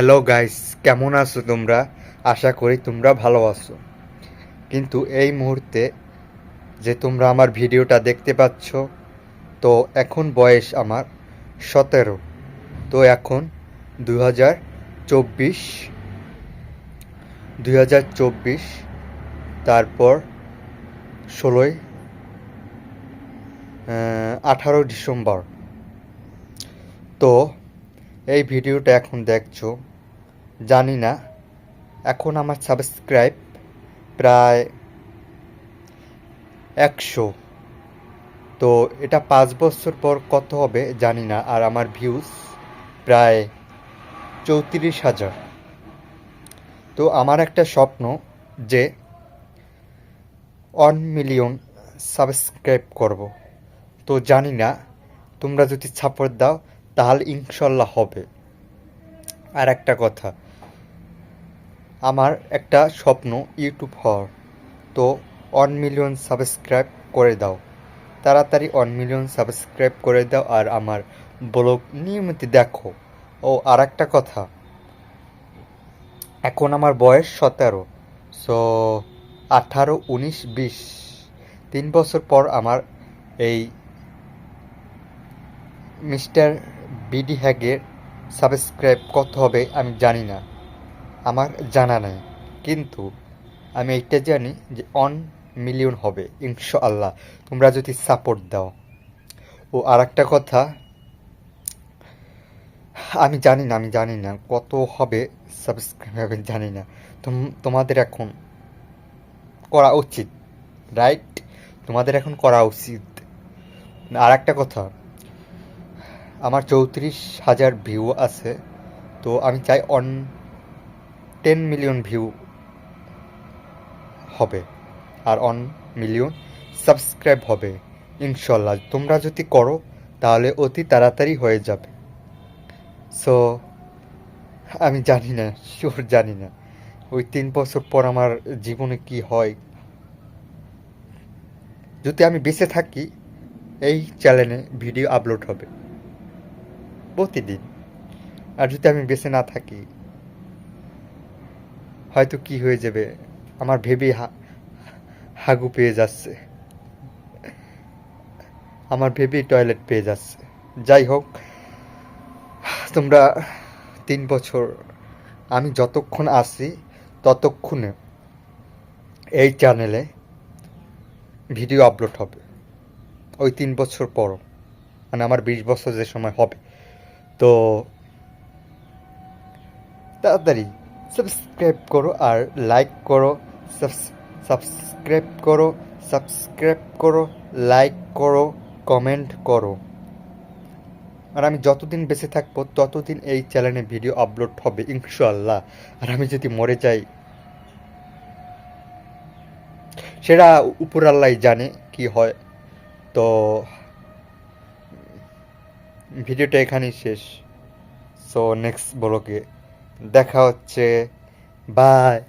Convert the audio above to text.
Hello guys, কেমন আছো তোমরা? আশা করি তোমরা ভালো আছো। কিন্তু এই মুহূর্তে যে তোমরা আমার ভিডিওটা দেখতে পাচ্ছ, তো এখন বয়স আমার সতেরো। তো এখন দু হাজার চব্বিশ। দুই হাজার চব্বিশ, তারপর ষোলোই আঠারো ডিসেম্বর। তো এই ভিডিওটা এখন দেখছ জানি না। এখন আমার সাবস্ক্রাইব প্রায় একশো। তো এটা পাঁচ বছর পর কত হবে জানি না, আর আমার ভিউজ প্রায় চৌত্রিশ হাজার। তো আমার একটা স্বপ্ন যে ওয়ান মিলিয়ন সাবস্ক্রাইব করব। তো জানি না, তোমরা যদি সাপোর্ট দাও তাহলে ইনশাল্লাহ হবে। আর একটা কথা আমার একটা স্বপ্ন ইউটিউব হওয়ার। তো ওয়ান মিলিয়ন সাবস্ক্রাইব করে দাও। তাড়াতাড়ি ওয়ান মিলিয়ন সাবস্ক্রাইব করে দাও আর আমার ব্লগ নিয়মিত দেখো। ও আর একটা কথা। এখন আমার বয়স সতেরো। সো আঠারো, উনিশ, বিশ। তিন বছর পর আমার এই মিস্টার বিডি হ্যাগের সাবস্ক্রাইব কত হবে আমি জানি না। আমার জানা নেই। কিন্তু আমি এইটা জানি যে অন মিলিয়ন হবে, ইনশাআল্লাহ। তোমরা যদি সাপোর্ট দাও। ও আর একটা কথা, আমি জানি না, আমি জানি না কত হবে সাবস্ক্রাইব আমি জানি না। তোম- তোমাদের এখন করা উচিত রাইট তোমাদের এখন করা উচিত। আর একটা কথা, আমার চৌত্রিশ হাজার ভিউ আছে, তো আমি চাই অন টেন মিলিয়ন ভিউ হবে আর অন মিলিয়ন সাবস্ক্রাইব হবে। ইনশাল্লাহ তোমরা যদি করো, তাহলে অতি তাড়াতাড়ি হয়ে যাবে। সো আমি জানি না শিওর জানি না, ওই তিন বছর পর আমার জীবনে কি হয়। যদি আমি বেঁচে থাকি, এই চ্যানেলে ভিডিও আপলোড হবে। প্রতিদিন। আর যদি আমি বেঁচে না থাকি হয়তো কি হয়ে যাবে? আমার ভেবে হাগু পেয়ে যাচ্ছে। আমার ভেবেই টয়লেট পেয়ে যাচ্ছে। যাই হোক, তোমরা তিন বছর আমি যতক্ষণ আসি ততক্ষণে এই চ্যানেলে ভিডিও আপলোড হবে। ওই তিন বছর পরও। মানে আমার বিশ বছর যে সময় হবে। তো তাড়াতাড়ি সাবস্ক্রাইব করো আর লাইক করো সাবস্ক্রাইব করো সাবস্ক্রাইব করো, লাইক করো, কমেন্ট করো। আর আমি যতদিন বেঁচে থাকব, ততদিন এই চ্যানেলে ভিডিও আপলোড হবে ইনশাল্লাহ আর আমি যদি মরে যাই, সেটা উপর আল্লাহ জানে কি হয়। তো, ভিডিওটা এখানেই শেষ। সো নেক্সট ব্লগে দেখা হচ্ছে। বাই